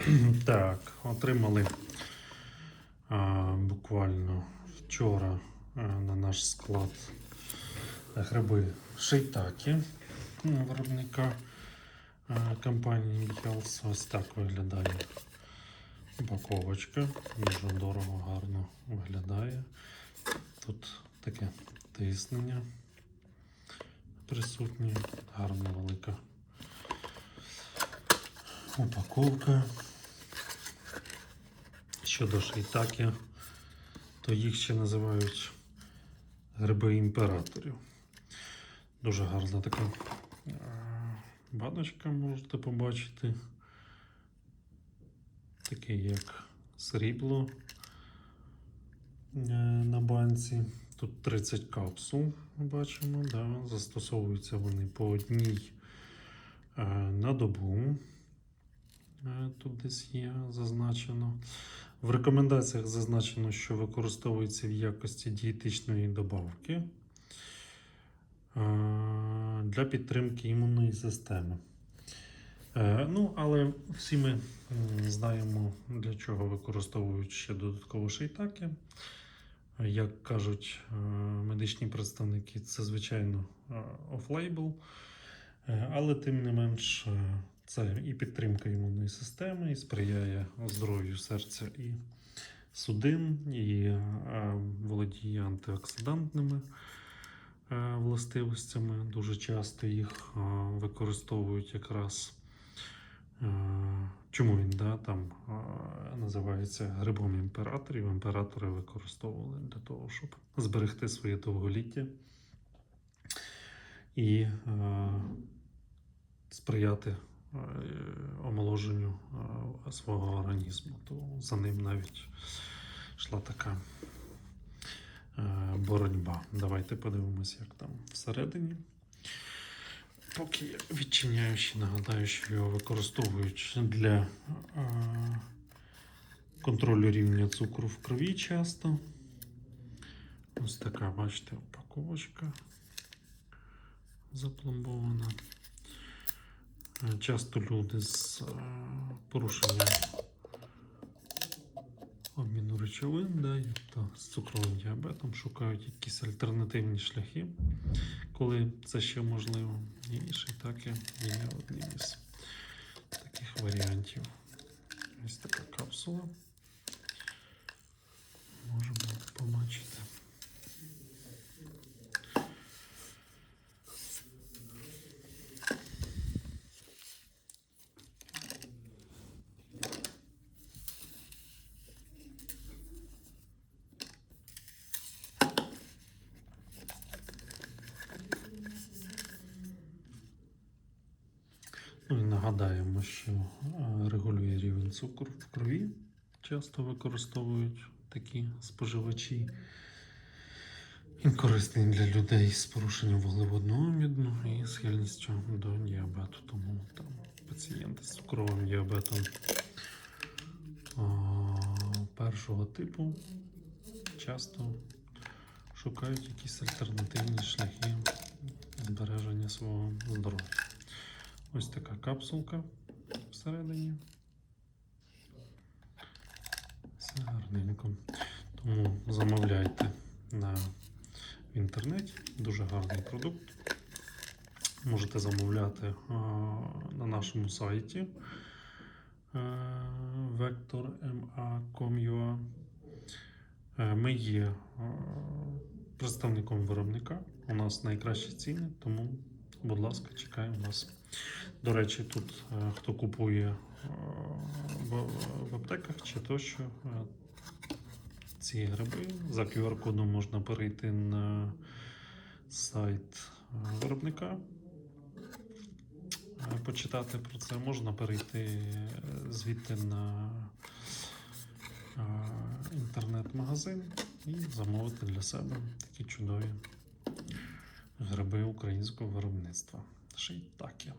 Так, отримали а, буквально вчора а, на наш склад гриби шейтакі виробника а, компанії Б'ялс. Ось так виглядає упаковочка. Дуже дорого, гарно виглядає. Тут таке тиснення присутнє, гарна велика упаковка. Щодо шейтаки, то їх ще називають гриби імператорів. Дуже гарна така е, баночка, можете побачити. Таке як срібло е, на банці. Тут 30 капсул, бачимо, да. застосовуються вони по одній е, на добу. Тут десь є зазначено. В рекомендаціях зазначено, що використовується в якості дієтичної добавки е, для підтримки імунної системи. Е, Ну, але всі ми знаємо, для чого використовують ще додатково шейтаки. Як кажуть е, медичні представники, це звичайно офлейбл, але тим не менш це і підтримка імунної системи, і сприяє здоров'ю серця і судин, і е, володіє антиоксидантними е, властивостями. Дуже часто їх е, використовують якраз. Чому він да, там називається грибом імператорів? Імператори використовували для того, щоб зберегти своє довголіття і е, сприяти омоложенню е, свого організму. То за ним навіть йшла така е, боротьба. Давайте подивимося, як там всередині. Поки я відчиняю ще нагадаю, що його використовують для е, контролю рівня цукру в крові часто. Ось така, бачите, упаковочка запломбована. Часто люди з е, порушенням обміну речовин, да, і з цукровим діабетом шукають якісь альтернативні шляхи, коли це ще можливо. І шейтаки є одним із таких варіантів. Ось така капсула. Можемо побачити. Ну і нагадаємо, що е, регулює рівень цукру в крові. Часто використовують такі споживачі. Він корисний для людей з порушенням вуглеводного обміну і схильністю до діабету. Тому там пацієнти з цукровим діабетом першого типу часто шукають якісь альтернативні шляхи збереження свого здоров'я. Ось така капсулка всередині. Все гарненько. Тому замовляйте на в інтернеті. Дуже гарний продукт. Можете замовляти а, на нашому сайті е, vectorma.com.ua. Е, Ми є е, представником виробника. У нас найкращі ціни, тому, будь ласка, чекаємо вас. До речі, тут е, хто купує е, в, аптеках чи тощо е, ці гриби, за QR-кодом можна перейти на сайт виробника, почитати про це. Можна перейти звідти на інтернет-магазин і замовити для себе такі чудові гриби українського виробництва. Ще й таке.